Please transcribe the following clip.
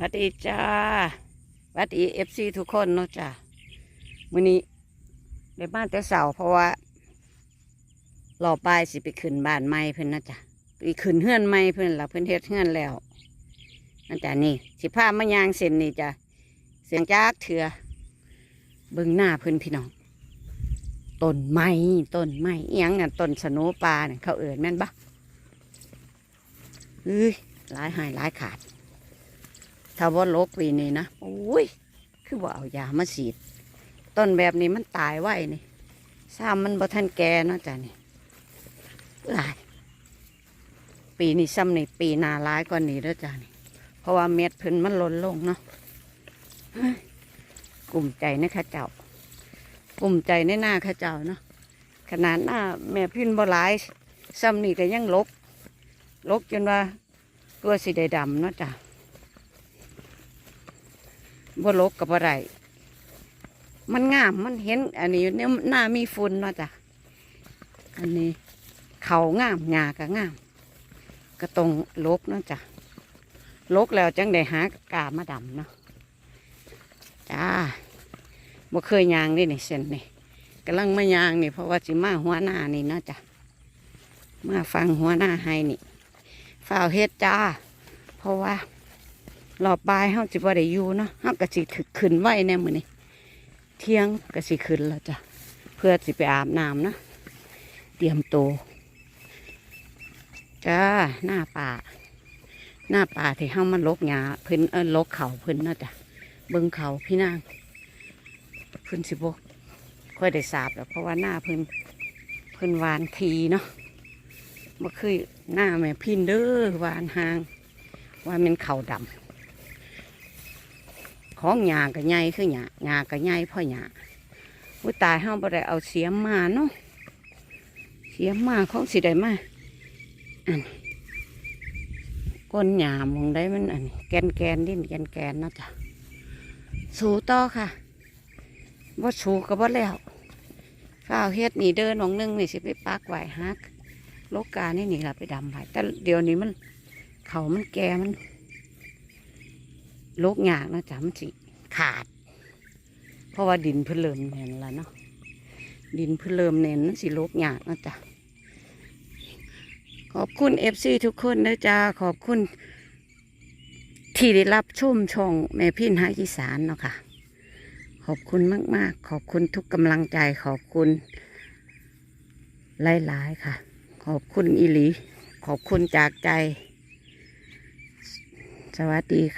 วัสดีจ้าวัสดีเอฟซีทุกคนเนาะจ้ามื้อนี้ได้บ้านแต่เสาเพราะว่ารอปลายสิไปขึ้นบ้านใหม่เพิ่อนนะจ้ะไปขึ้นเฮือนใหม่เพิ่อนละเพิ่อนเฮ็ดเฮือนแล้วนั่นจ้ะนี่ สิพามายางเส้นนี่จ้ะเสียงจากเถื่อเบิ่งหน้าเพิ่อนพี่น้องต้นไม้ต้นไม้เอียงน่ะต้นสโนปลาเนี่ยเขาเอิญแม่นปะเอ้ยหลายหายหลายขาด ถ้าว่าลกปีนี้นะโอ้ย คือว่าเอายามาฉีด ต้นแบบนี้มันตายไว้นี่ซ้ำมันบ่ทันแก่เนาะจ้ะนี่หลาย ปีนี้ซ้ำนี่ปีหนาร้ายกว่านี้แล้วจ้ะนี่ เพราะว่าเม็ดพิ่นมันล่นลงเนาะกลุ่มใจนะข้าเจ้ากลุ่มใจในหน้าข้าเจ้าเนาะขนาดหน้าแม่พินบ่หลายซ้ำนี่ก็ยังลกลกจนว่าตัวสีได้ดำเนาะจ้ะ บ่ลกกับอะไรมันงามมันเห็น อันนี้เนี่ยหน้ามีฝุ่นเนาะจ้ะอันนี้ เขางามหญ้าก็งาม ก็ตรงลกเนาะจ้ะลกแล้วจังได้หากามาดำเนาะจ้าบ่เคยยางนี่นี่เส้นนี่กำลังมายางนี่เพราะว่าสิมาหัวหน้านี่เนาะจ้ะมาฟังหัวหน้าให้นี่ฝ้าวเฮ็ดจ้า เพราะว่า รอบบ่ายเฮาสิบ่ได้อยู่เนาะเฮาก็สิขึ้นไว้แน่มื้อนี้เที่ยงก็สิขึ้นแล้วจ้ะเพื่อสิไปอาบน้ำนะเตรียมตัวจ้าหน้าป่า หน้าป่าที่เฮามันลกหญ้าพิ่นเอิ้นลกเขาพิ่นนาะจ้ะเบิ่งเขาพี่นางพิ่นสิบ่ค่อยได้สาบแล้วเพราะว่าหน้าพิ่นพิ่นวานทีเนาะบ่คือหน้าแม่พินเด้อวานหางว่ามันเขาดำ ของหยาก็ใหญ่คือหยาหยาก็ใหญ่พ่อหยาอุ้ยตายห้าบ่ได้เอาเสียมมาเนาะเสียมมาของสิได้มาอันก้นหยามองได้มันอันแกนแกนดิ้นแกนแกนเนาะจ้ะสูต่อค่ะว่าสูก็บ่แล้วข้าวเฮ็ดนี่เดินหนองนึงนี่สิไปปักไหวฮักโลกานี่นี่ล่ะไปดำไหวแต่เดี๋ยวนี้มันเขามันแก่มัน โลกยากเนาะจ้ะมันสิขาด เพราะว่าดินเพิ่นเริ่มเน่นแล้วเนาะดินเพิ่นเริ่มเน่นมันสิโลกยากเนาะจ้ะขอบคุณเอฟซีทุกคนนะจ้าขอบคุณ ที่ได้รับชมช่องแม่พี่นหาอีสานเนาะค่ะ ขอบคุณมาก ๆ ขอบคุณทุกกำลังใจขอบคุณหลาย ๆ ค่ะ ขอบคุณอีหลี ขอบคุณจากใจ สวัสดีค่ะ